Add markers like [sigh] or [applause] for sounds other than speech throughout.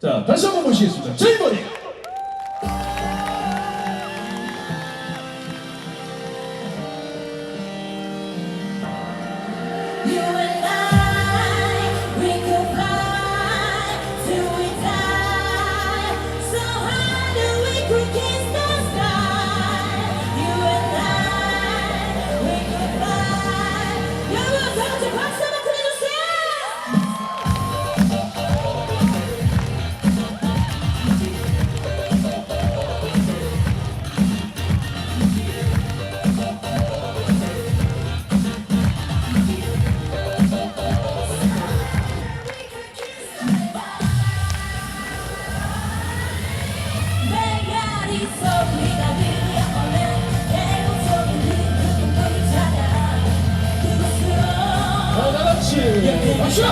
자, 다시 한번 보시겠습니다. 제이버님! 어, 다 같이 예, 예, 박수! 예,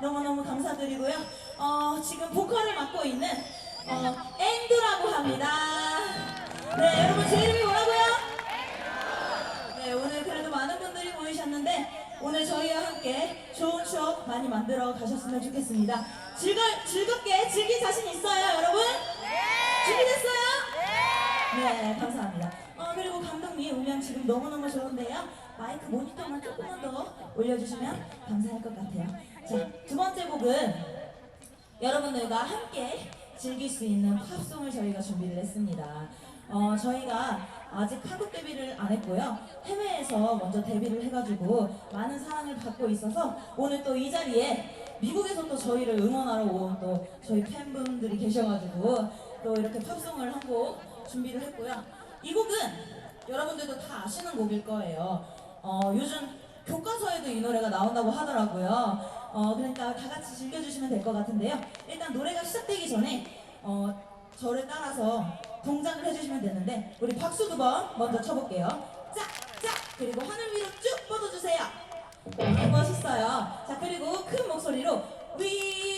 너무너무 감사드리고요. 어, 지금 보컬을 맡고 있는 어, 앵두라고 합니다. 네, 여러분 제 이름이 뭐라고요? 네, 오늘 그래도 많은 분들이 모이셨는데 오늘 저희와 함께 좋은 추억 많이 만들어 가셨으면 좋겠습니다. 즐거, 즐겁게 즐길 자신 있어요, 여러분? 네. 준비됐어요? 네. 네, 감사합니다. 어, 그리고 감독님 음향 지금 너무너무 좋은데요. 마이크 모니터만 조금만 더 올려주시면 감사할 것 같아요. 자, 두 번째 곡은 여러분들과 함께 즐길 수 있는 팝송을 저희가 준비를 했습니다. 어, 저희가 아직 한국 데뷔를 안 했고요. 해외에서 먼저 데뷔를 해가지고 많은 사랑을 받고 있어서 오늘 또 이 자리에 미국에서 또 저희를 응원하러 온 또 저희 팬분들이 계셔가지고 또 이렇게 팝송을 한 곡 준비를 했고요. 이 곡은 여러분들도 다 아시는 곡일 거예요. 어, 요즘 교과서에도 이 노래가 나온다고 하더라고요. 어, 그러니까 다 같이 즐겨주시면 될 것 같은데요. 일단 노래가 시작되기 전에 어, 저를 따라서 동작을 해주시면 되는데 우리 박수 두 번 먼저 쳐볼게요. 짝 짝 그리고 하늘 위로 쭉 뻗어주세요. 네, 멋있어요. 자 그리고 큰 목소리로 We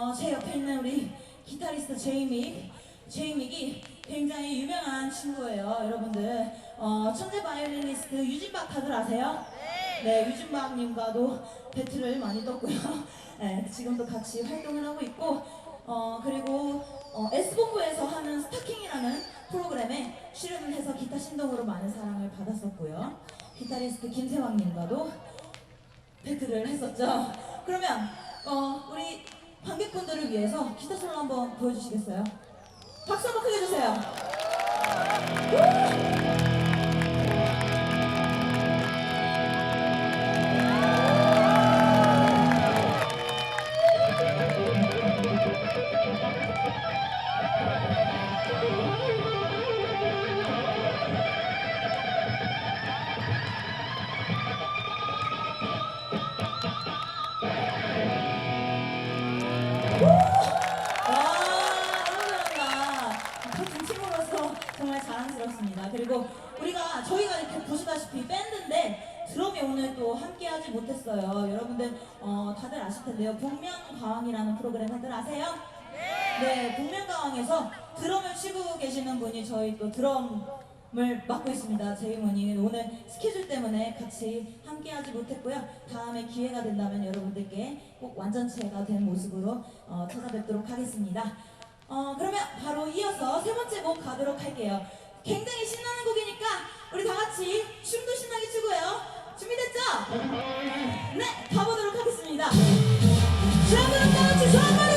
어, 제 옆에 있는 우리 기타리스트 제이믹 제이믹이 굉장히 유명한 친구예요, 여러분들. 어, 천재 바이올리니스트 유진박 다들 아세요? 네, 유진박님과도 배틀을 많이 떴고요. [laughs] 네, 지금도 같이 활동을 하고 있고, 어, 그리고 어, S본부에서 하는 스타킹이라는 프로그램에 출연을 해서 기타 신동으로 많은 사랑을 받았었고요. 기타리스트 김세왕님과도 배틀을 했었죠. 그러면 어, 우리 관객분들을 위해서 기타 솔로 한번 보여주시겠어요? 박수 한번 크게 주세요. 분이 저희 또 드럼을 맡고 있습니다. 제이모니 오늘 스케줄 때문에 같이 함께하지 못했고요. 다음에 기회가 된다면 여러분들께 꼭 완전체가 된 모습으로 어, 찾아뵙도록 하겠습니다. 어, 그러면 바로 이어서 세 번째 곡 가도록 할게요. 굉장히 신나는 곡이니까 우리 다 같이 춤도 신나게 추고요. 준비됐죠? [laughs] 네, 가보도록 하겠습니다. 자, 그럼 다 같이 소환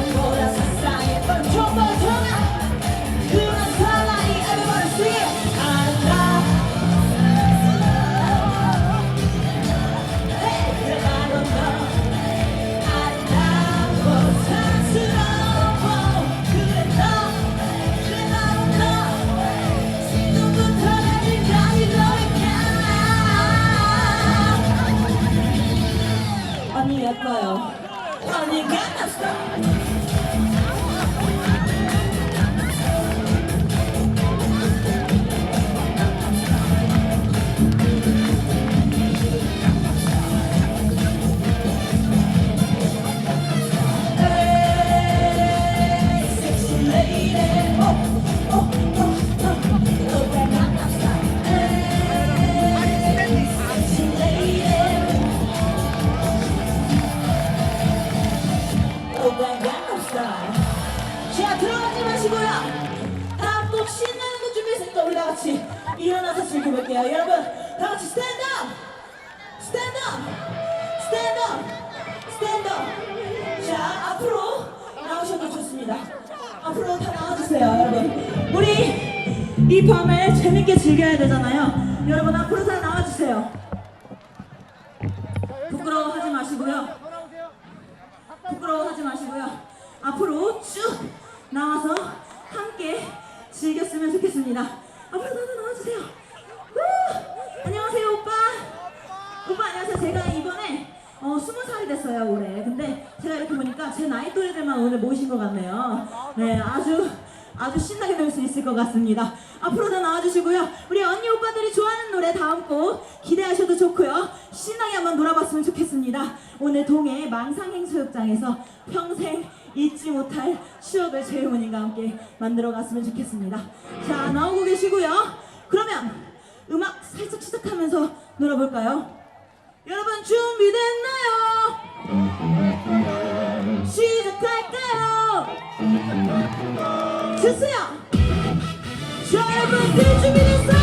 그녀 좋겠습니다. 앞으로 나와 나와주세요. 우! 안녕하세요 오빠. 오빠 안녕하세요. 제가 이번에 어, 스무 살이 됐어요 올해. 근데 제가 이렇게 보니까 제 나이 또래들만 오늘 모신 것 같네요. 네, 아주 아주 신나게 놀 수 있을 것 같습니다. 앞으로 다 나와주시고요. 우리 언니 오빠들이 좋아하는 노래 다음 곡 기대하셔도 좋고요. 신나게 한번 놀아봤으면 좋겠습니다. 오늘 동해 망상행수욕장에서 평생 잊지 못할 추억을 재훈이가 함께 만들어갔으면 좋겠습니다. 자 나오고 계시고요. 그러면 음악 살짝 시작하면서 놀아볼까요? 여러분 준비됐나요? 시작할까요? 주세요. 자, 여러분들 준비됐어?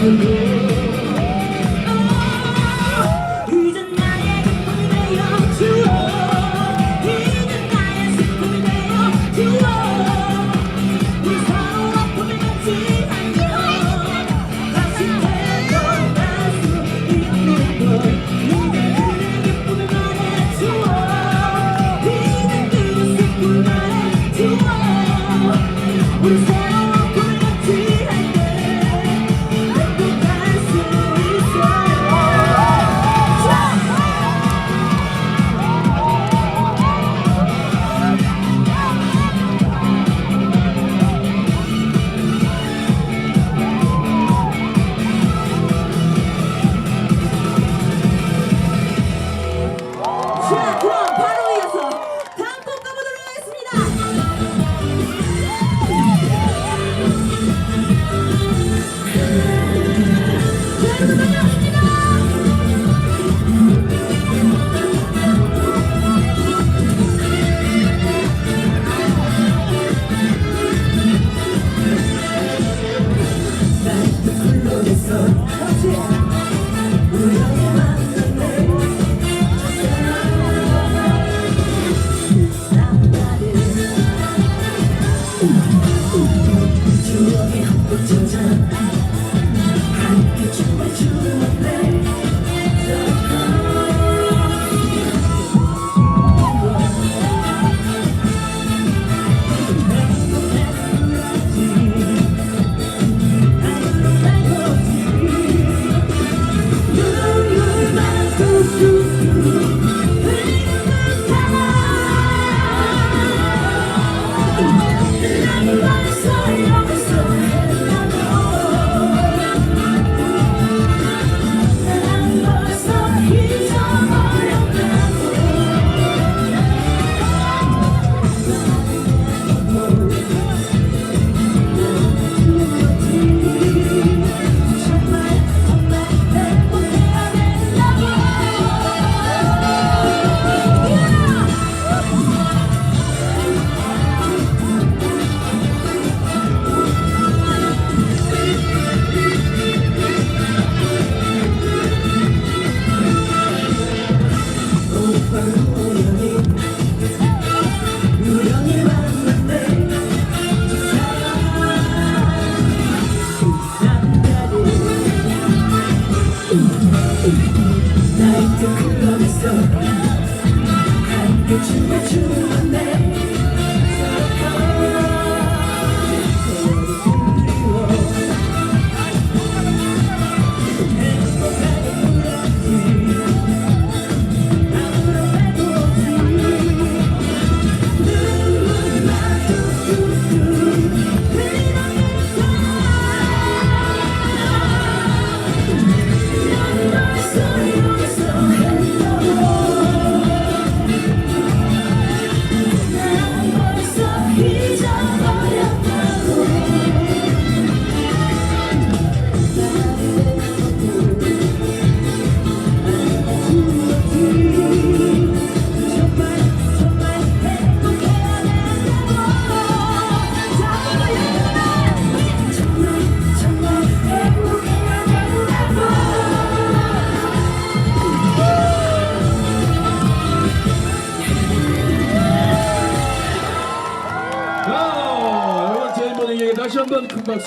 Hallelujah.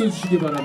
자, 여러분